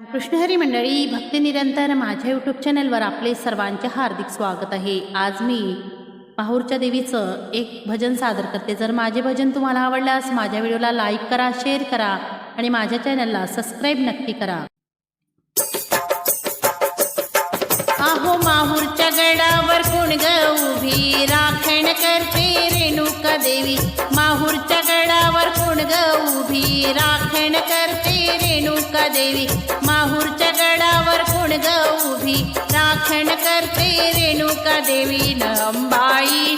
कृष्णहरी मंडळी भक्ती निरंतर माझ्या यूट्यूब चॅनलवर आपले सर्वांचे हार्दिक स्वागत आहे. आज मी माहूरच्या देवीचं एक भजन सादर करते. जर माझे भजन तुम्हाला आवडल्यास माझ्या व्हिडिओला लाईक करा शेअर करा आणि माझ्या चॅनलला सबस्क्राईब नक्की करा. आहो माहूरच्या गडावर कोण ग उभी? राखण करते रेणुका देवी. माहूरच्या गडावर कोण ग उभी? राखण करते रेणुका देवी. माहूरच्या गडावर कोण उभी? राखण करते रेणुका देवी न अंबाई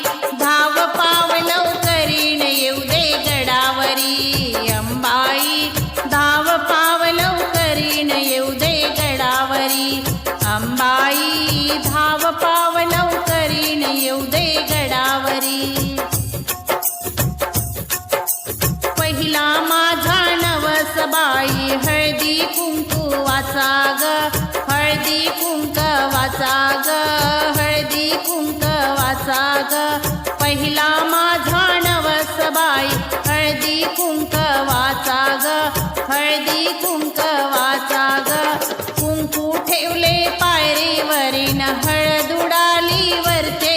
हळद उडाली वरचे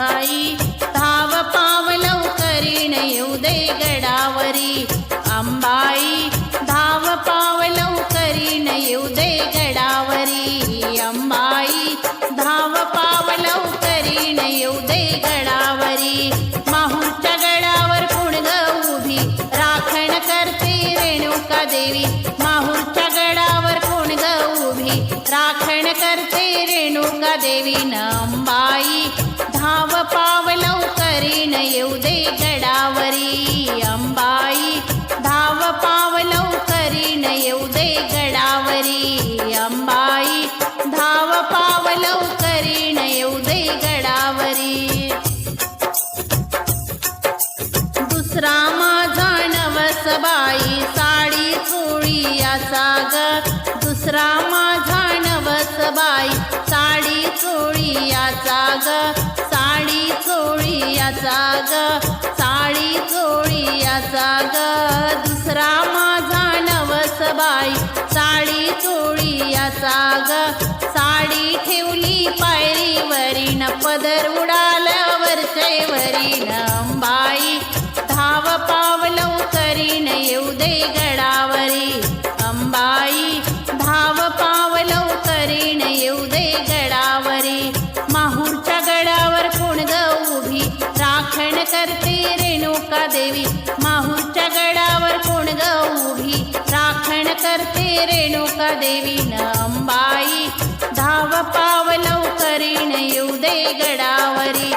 आई धाव येऊ दे गडावरी. अंबाई धाव पावलं करीन येऊ दे गडावरी. अंबाई धाव येऊ दे गडावरी. गडावर कोण उभी राखण करते रेणुका देवी. राखण करते रेणुका देवी अंबाई धाव पावलं करीन येऊ दे गडावरी अंबाई. धाव पावलं करीन येऊ दे गडावरी अंबाई. धाव पावलं करीन येऊ दे गडावरी. दुसरा माझा नवस याचा ग साडी चोळी याचा ग साडी चोळी याचा ग दुसरा माझा नवस बाई साडी चोळी याचा ग रेणुका देवी न अंबाई धाव पावलं करीन येऊ गडावरी.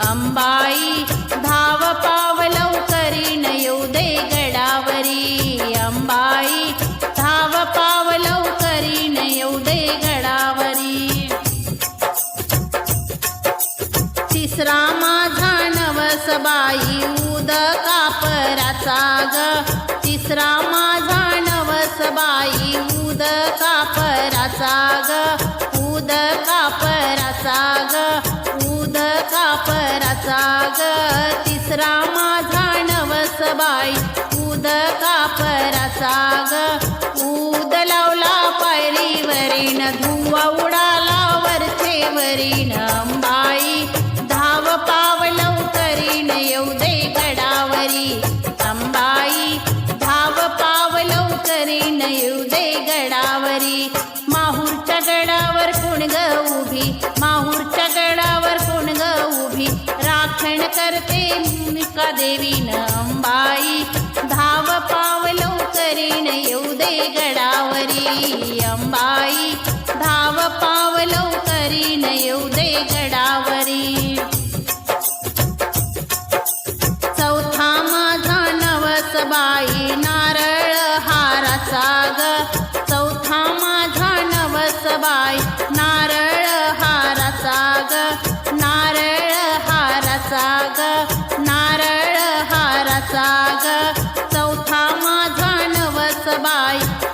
अंबाई धाव पावलं करीन येऊ गडावरी. अंबाई धाव पावलं करीन येऊ गडावरी. तिसरा माझा नवसबाई उदका पराचा ग. तिसरा माझा वरचे bye.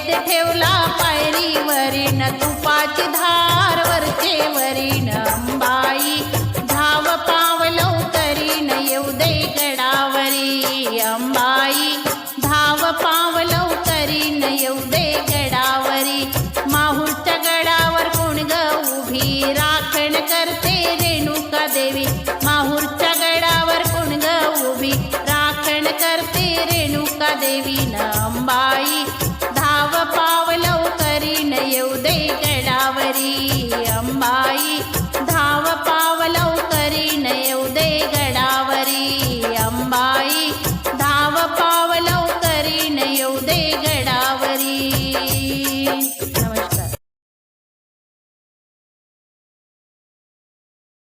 नैवेद्य ठेवला पायरीवरीन तुपाची धार वरचे वरीन अंबाई. धाव पावलो लवकरीन येऊ दे गडावरी अंबाई. धाव पावलो लवकरीन येऊ दे गडावरी. माहूरच्या गडावर कोण ग उभी? राखण करते रेणुका देवी. माहूरच्या गडावर कोण ग उभी? राखण करते रेणुका देवी ना